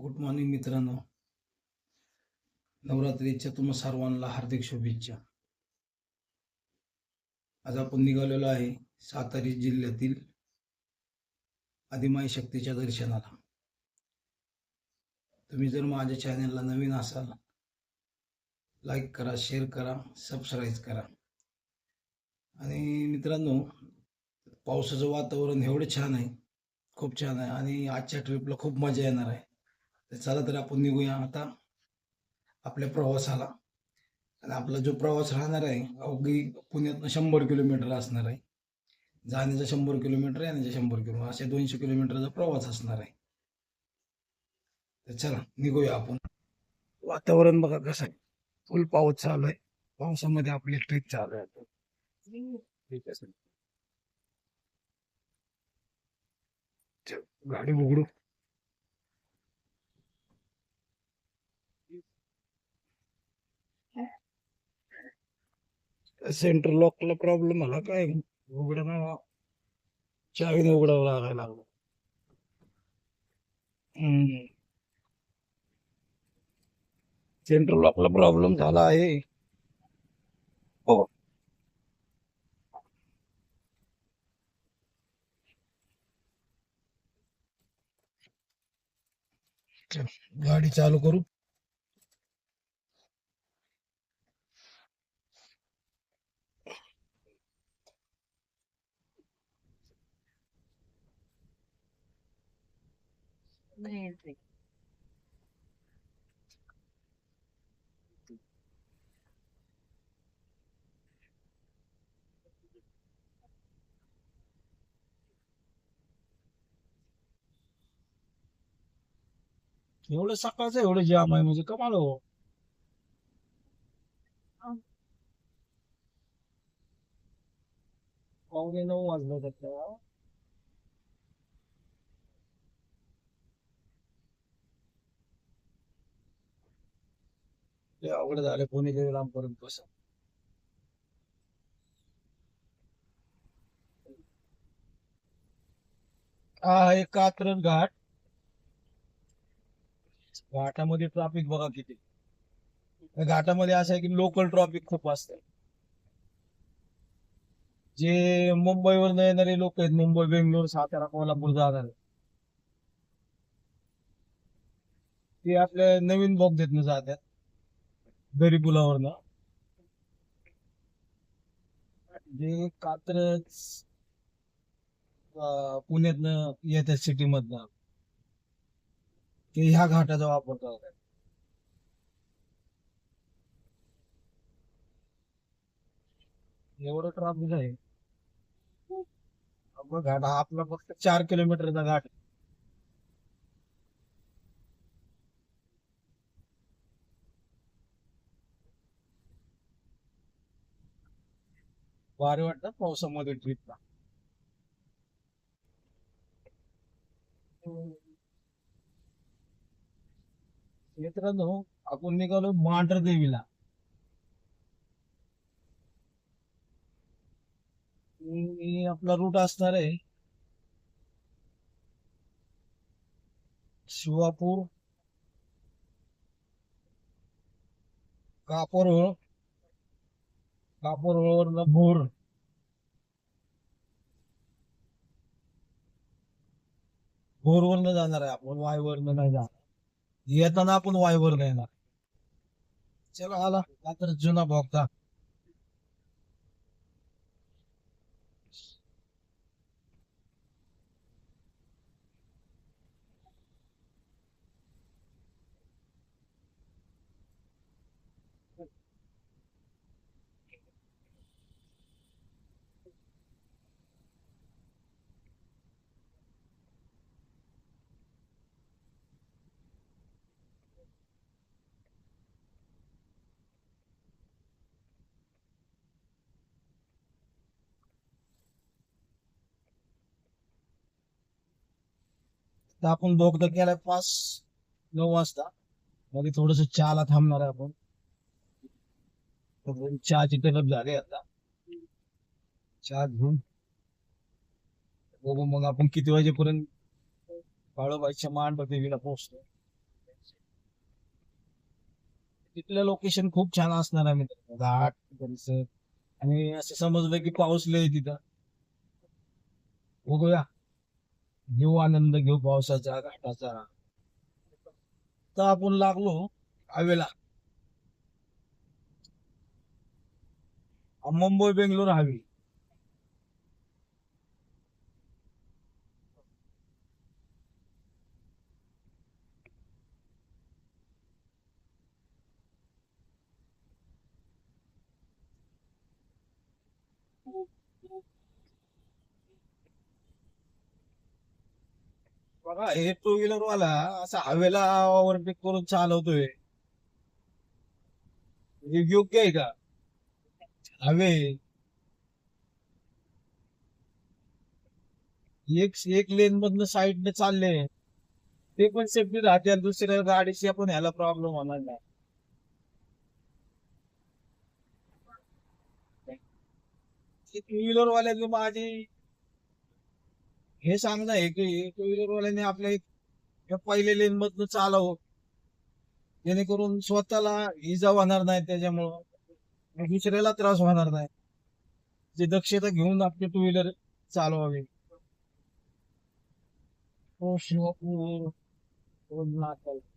Good morning मित्रांनो. नवरात्रीच्या तुम्हा सर्वांना हार्दिक शुभेच्छा. आज आपण निघालेलो आहे सातारी जिल्ह्यातील आदिमाई शक्तीच्या दर्शनाला. तुम्ही जर माझ्या चॅनलला नवीन असाल लाईक करा शेअर करा सबस्क्राईब करा. आणि मित्रांनो पावसाचं वातावरण एवढं छान आहे खूप छान आहे. आणि आजच्या ट्रिपला खूप मजा येणार आहे. तर चला तर आपण निघूया आता आपल्या प्रवासाला. आणि आपला जो प्रवास राहणार आहे अवघी पुण्यातनं शंभर किलोमीटर असणार आहे. जाण्याचा शंभर किलोमीटर येण्याचा शंभर किलोमीटर असे दोनशे किलोमीटरचा प्रवास असणार आहे. तर चला निघूया आपण. वातावरण बघा कसं आहे. फुल पाऊस चालू आहे. पावसामध्ये आपली ट्रिप चालू आहे ठीक आहे सर गाडी उघडू. सेंटर लॉकला प्रॉब्लेम आला काय? उघडं चावीने उघडावं लागायला लागलं. सेंटर लॉकला प्रॉब्लेम झाला आहे. हो. गाडी चालू करू. एवढं सकाळचं एवढं जाम आहे म्हणजे कमाल हो पावणे नऊ वाजले त्याच्या अवघड झाले. पुणे ते करून बस. हा आहे कात्रज घाट. घाटामध्ये ट्रॅफिक बघा किती. घाटामध्ये असं आहे की लोकल ट्रॅफिक खूप असते. जे मुंबईवर येणारे लोक आहेत मुंबई बेंगलोर सातारा कोल्हापूर जाणारे. ते आपल्या नवीन बोगद्यातनं जातात. दरी पुलावरनं जे कात्रज अं, पुण्यातनं येतात सिटी मधनं ते ह्या घाटाचा वापर करतात एवढं ट्रॅफिक आहे. घाट हा आपला फक्त चार किलोमीटरचा घाट भारी वाटतात पावसामध्ये ट्रिपला. मित्रांनो आपण निघालो मांढर देवीला. आपला रूट असणार आहे शिवापूर कापूर कापोरहोळवरनं भोर. भोरवरनं जाणार आहे आपण वायवरनं नाही जाणार. येताना आपण वायवरनं येणार. चला आला. तर जुना भोगता तर आपण बोगदा केलाय पाच नऊ वाजता. मध्ये थोडस चहाला थांबणार आहे आपण. तर चहाची तलब झाली आता. चहा घेऊन. बघू मग आपण किती वाजेपर्यंत बाळोबाईच्या मांड देवीला पोहोचतो. तिथलं लोकेशन खूप छान असणार आहे मित्र घाट परिसर. आणि असं समजलं की पाऊस लय तिथं. बघूया. घेऊ आनंद घेऊ पावसाचा घाटाचा. तर आपण लागलो हवेला. मुंबई बेंगलोर हवी बघा. हे टू व्हीलर वाला असा हवेला ओव्हरटेक करून चालवतोय. हे योग्य आहे का? हवे. एक एक लेन मधनं साईडने चालले. ते पण सेफ्टी राहते आणि दुसऱ्या गाडीशी आपण ह्याला प्रॉब्लेम होणार नाही. टू व्हीलर वाल्याची माझी हे सांगणं आहे की टू व्हीलर वाल्याने आपल्या एक- पहिले लेन मधनं चालावं. जेणेकरून स्वतःला इजा होणार नाही त्याच्यामुळं. दुसऱ्याला त्रास होणार नाही. जे दक्षता घेऊन आपली टू व्हीलर चालवावे. हो शिवपूर नाटक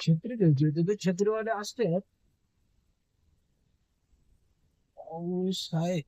छत्री घ्यायची होती तिथे छत्रीवाले असते पाऊस आहे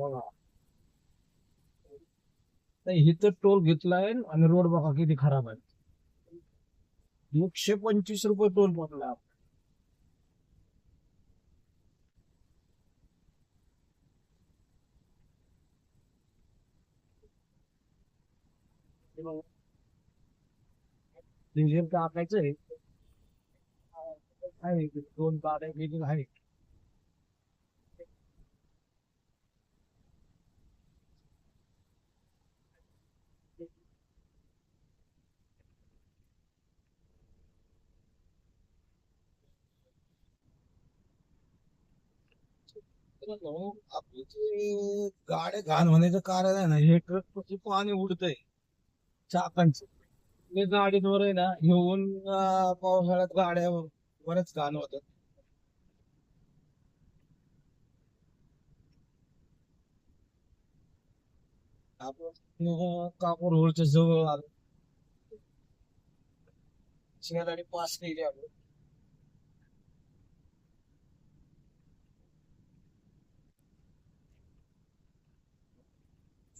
बघा. नाही इथं टोल घेतलाय आणि रोड बघा किती खराब आहे. एकशे पंचवीस रुपये टोल पडला. डिझेल टाकायचंय आहे. दोन गाड्या आहे आहे आपली गाड्या घाण होण्याचं कारण आहे ना हे ट्रक पाणी उडतंय चाकांचं हे गाडीवर आहे ना येऊन पावसाळ्यात गाड्या बरंच घाण होतात आपण कापूर रोडच्या जवळ आलो शेजारी पास केली आपण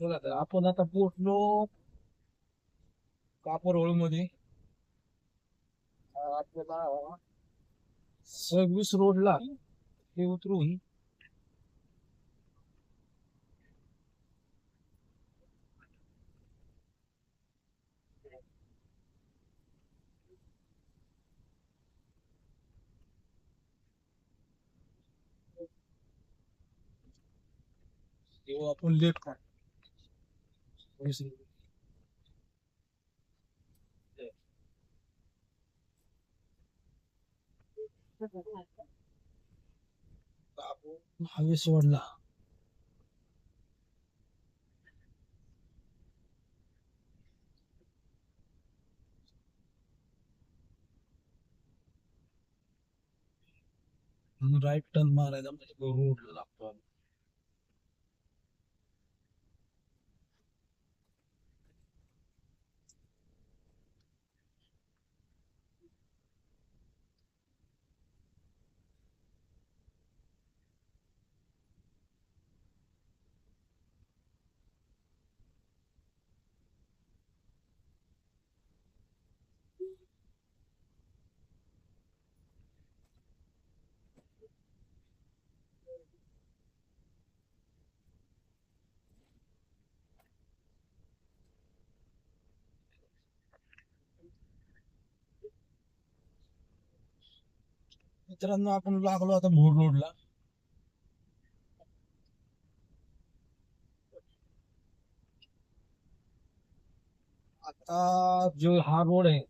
चला तर आपण आता पोहोचलो कापडमध्ये आपल्याला सव्वीस रोडला हे उतरून ही आपण लेट कर हवे सोडला राईट टर्न मारायचा म्हणजे रोडला लागतो मित्रांनो आपण लागलो आता भोर रोडला. आता जो हा रोड आहे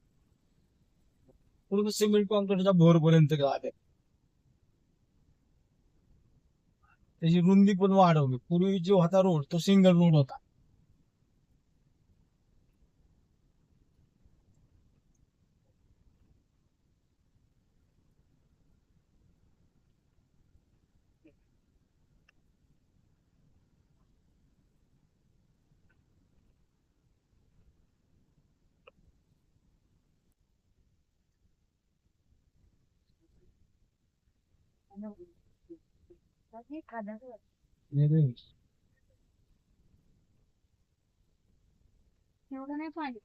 पूर्ण सिमेंट कॉन्क्रीटच्या भोर पर्यंत आहे. त्याची रुंदी पण वाढवली. पूर्वी जो होता रोड तो सिंगल रोड होता. एवढं नाही पाणी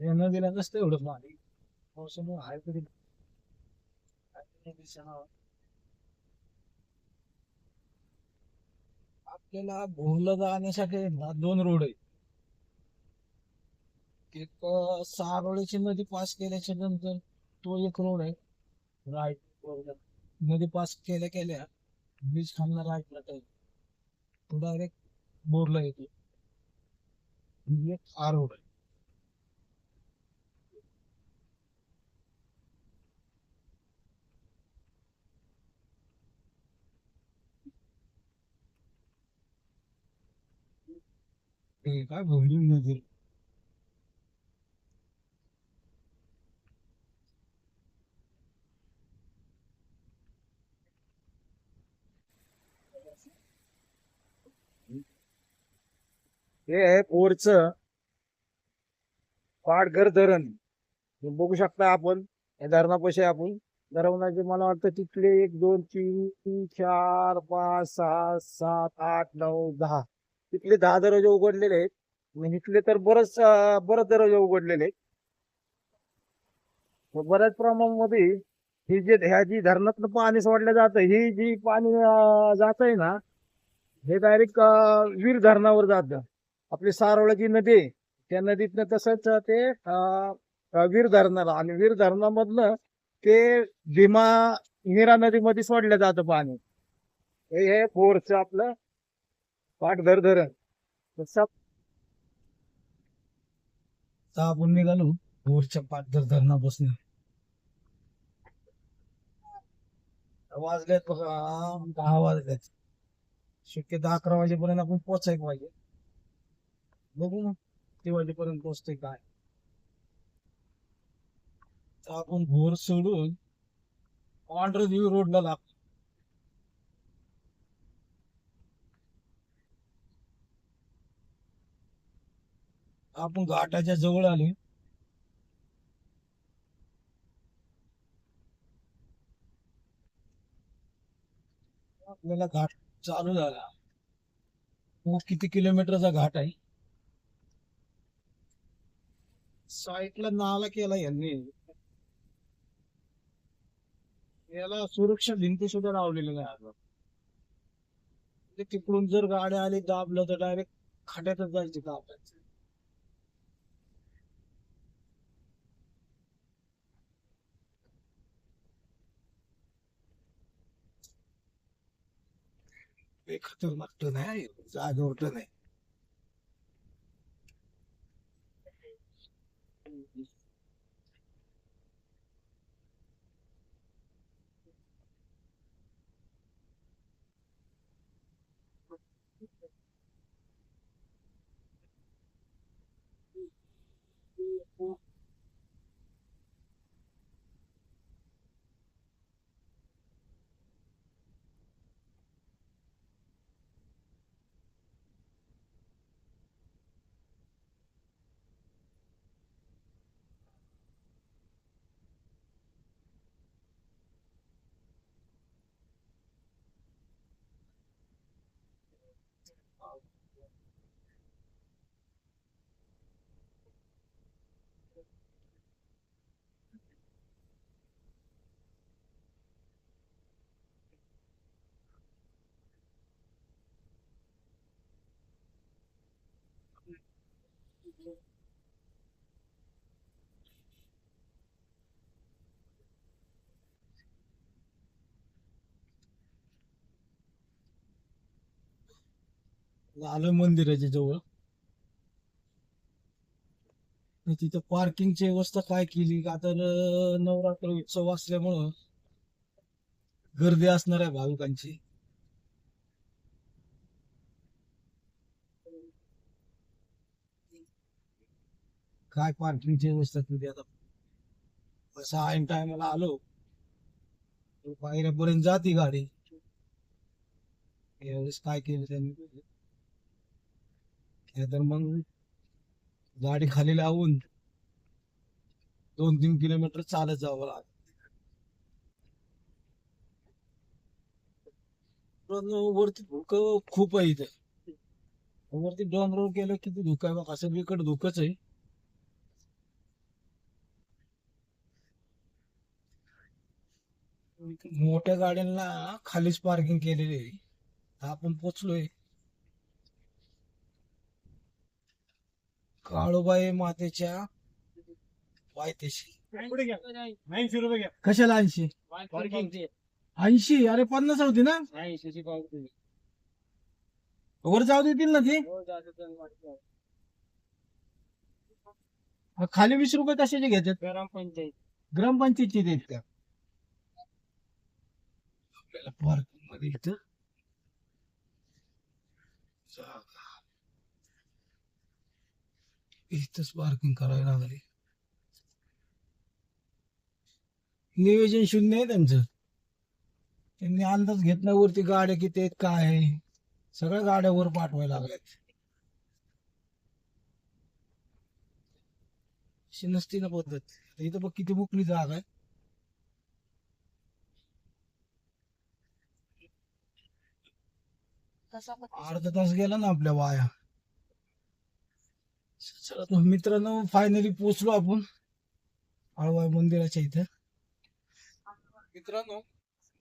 हे नदीला नसतं एवढं पाणी पावसामुळे आहे तरी आपल्याला भोरला जाण्यासाठी ना दोन रोड आहेत एक अं, सारोळीची नदी पास केल्याच्यानंतर तो एक रोड आहे. राईट नदी पास केल्या केल्या बीच खालना राईटला तर तो डायरेक्ट बोरला येतो. एक हा रोड आहे. काय भोवली नदी हे आहे पोरच पाडघर धरण. बघू शकता आपण या धरणापाशी आपण धरणाचे मला वाटतं तिथले एक दोन तीन चार पाच सहा सात आठ नऊ दहा. तिथले दहा दरवाजे उघडलेले आहेत. इथले तर बरच बरेच दरवाजे उघडलेले आहेत. बऱ्याच प्रमाणामध्ये ही जे ह्या जी धरणातलं पाणी सोडलं जातं ही जी पाणी जात आहे ना हे डायरेक्ट वीर धरणावर जातं. आपली सारोळाची नदी त्या नदीतनं तसंच ते अं, वीर धरणाला आणि वीर धरणामधनं ते भीमा हिरा नदीमध्ये सोडलं जातं पाणी. हे पोरच आपलं पाठधर धरण तसं आपण निघालो पोरच्या पाठधर धरणापासून. वाजल्यात बघा दहा वाजल्यात शक्यतो अकरा वाजेपर्यंत आपण पोचायला पाहिजे. बघू मग दिवाळीपर्यंत वाजेपर्यंत काय. तर आपण भोर सोडून पांढर व्ह्यू रोडला लागतो आपण घाटाच्या जवळ आलो आपल्याला घाट चालू झाला. तो किती किलोमीटरचा घाट आहे? साईडला नाला केला यांनी. याला सुरक्षा भिंती सुद्धा लावलेली नाही अजून. म्हणजे तिकडून जर गाड्या आली दाबलं तर डायरेक्ट खाट्यातच जायची दाबायचं लय खतरनाक नाही आहे जागेवर नाही. Thank you. आलं मंदिराच्या जवळ. तिथं पार्किंगची व्यवस्था काय केली? का तर नवरात्र उत्सव असल्यामुळं गर्दी असणार आहे भाविकांची. काय पार्किंगची व्यवस्था केली आता? असं ऐन टायमाला आलो. पायऱ्यापर्यंत जाते गाडी. यावेळेस काय केलं त्यांनी? हे तर मग गाडी खाली लावून दोन तीन किलोमीटर चालत जावं लागत. वरती धुकं खूप आहे इथे. वरती डोंगरावर गेलं किती धुकं आहे बघ असं बिकट धुकंच आहे. मोठ्या गाड्यांना खालीच पार्किंग केलेली आहे. आपण पोचलोय काळूबाई मातेच्या पायथ्याशी ऐंशी रुपये घ्या. कशाला ऐंशी? ऐंशी? अरे पन्नास होती ना? वर जाऊ देतील ना ते? मग खाली वीस रुपये कशाचे घेतात? ग्रामपंचायत. ग्रामपंचायतची देत का आपल्याला पार्किंगमध्ये इथं? इथंच पार्किंग करायला लागले. नियोजन शून्य आहे त्यांचं. त्यांनी अंदाज घेत नाही वरती गाड्या किती आहेत काय आहे. सगळ्या गाड्या वर पाठवायला लागल्यात. अशी नसती ना पद्धत. इथं बघ किती मोकळी जागा आहे. अर्धा तास गेला ना आपल्या वाया. चला तर मित्रांनो फायनली पोचलो आपण. आळवाय मंदिराच्या इथं. मित्रांनो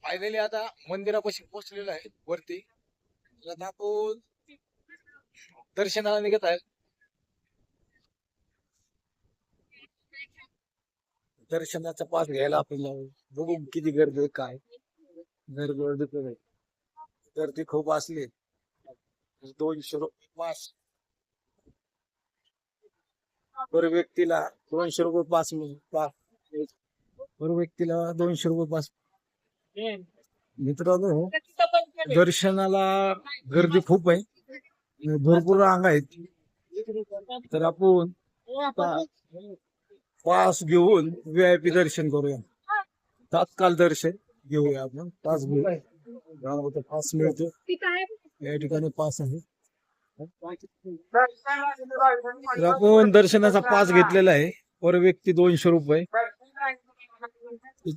फायनली आता मंदिरापाशी पोचलेलो आहे वरती. आपण दर्शनाला निघत आहे. दर्शनाचा पास घ्यायला आपल्याला बघू किती गर्दी काय गर्दी गर्दी खूप असली. दोनशे रुपये पास पर व्यक्तीला दोनशे रुपये पास मिळेल. पास पर व्यक्तीला दोनशे रुपये पास मित्रांनो दर्शनाला गर्दी खूप आहे. भरपूर रांग आहेत. तर आपण पास घेऊन व्हीआयपी दर्शन करूया. तात्काळ दर्शन घेऊया आपण. पास घेऊया पास मिळतो या ठिकाणी पास आहे. तर आपण दर्शनाचा पास घेतलेला आहे. पर व्यक्ती दोनशे रुपये.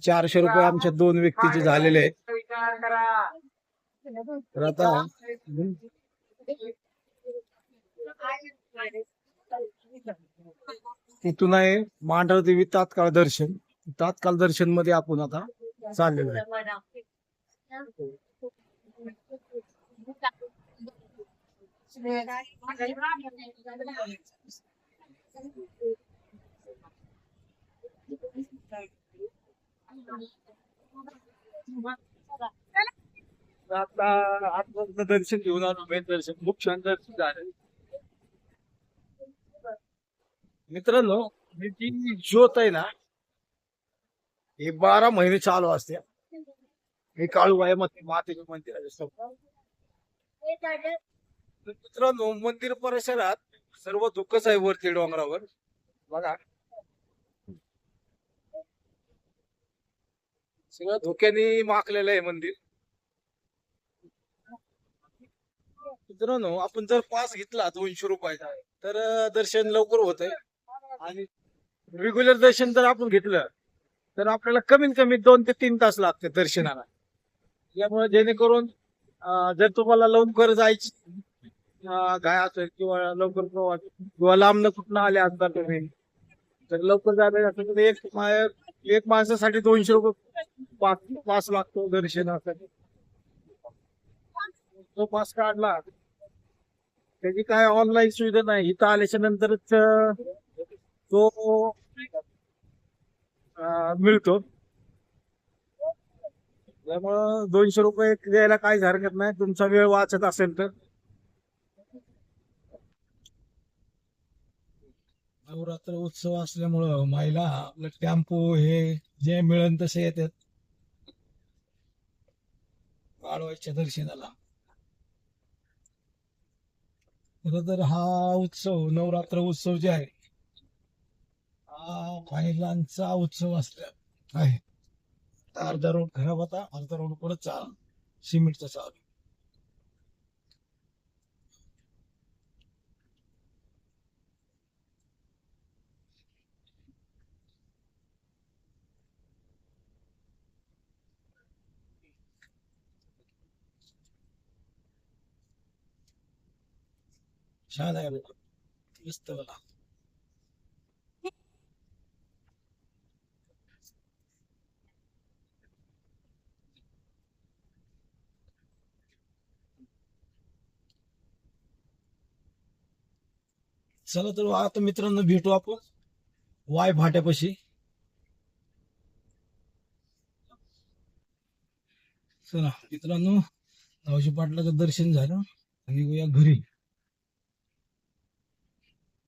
चारशे रुपये आमच्या दोन व्यक्तीचे झालेले आहेत. तर आता इथून आहे मांढर देवी तात्काळ दर्शन. तात्काळ दर्शनमध्ये आपण आता चाललेलो आहे. आता आतमधलं दर्शन घेऊन आलो मेन दर्शन खूप छान दर्शन झालं मित्रांनो ही जी ज्योत आहे ना हे बारा महिने चालू असते. हे काळू आहे मग मातेच्या मंदिराच्या समोर. मित्रांनो मंदिर परिसरात सर्व दुःखच आहे वरती डोंगरावर. बघा. सगळं धोक्याने माकलेलं आहे मंदिर. मित्रांनो आपण जर पास घेतला दोनशे रुपयाचा तर दर्शन लवकर होत आणि रेग्युलर दर्शन जर आपण घेतलं तर आपल्याला कमीत कमी दोन ते तीन तास लागते दर्शनाला. यामुळे जेणेकरून जर तुम्हाला लवकर जायची काय असेल किंवा लवकर प्रवास. किंवा लांबनं कुठनं आले असतात तुम्ही? तर लवकर जायला असेल तर एक एक माणसासाठी दोनशे रुपये पास पास लागतो दर्शनासाठी. तो पास काढला. त्याची काय ऑनलाईन सुविधा नाही. इथं आल्याच्या नंतरच तो मिळतो. त्यामुळं दोनशे रुपये द्यायला काहीच हरकत नाही. तुमचा वेळ वाचत असेल तर. नवरात्र उत्सव असल्यामुळं महिला आपलं टेम्पो हे जे मिळन तसे येतात. काळवायच्या दर्शनाला. खर तर हा उत्सव नवरात्र उत्सव जे आहे हा महिलांचा उत्सव असल्या आहे. अर्धा रोड खराब होता अर्धा रोड परत चाल सिमेंटचा चालू. छान आहे मस्त बघा चला तर आता मित्रांनो भेटू आपण. वाय फाट्यापाशी. चला मित्रांनो नवशी पाटलाचं दर्शन झालं. आणि घरी.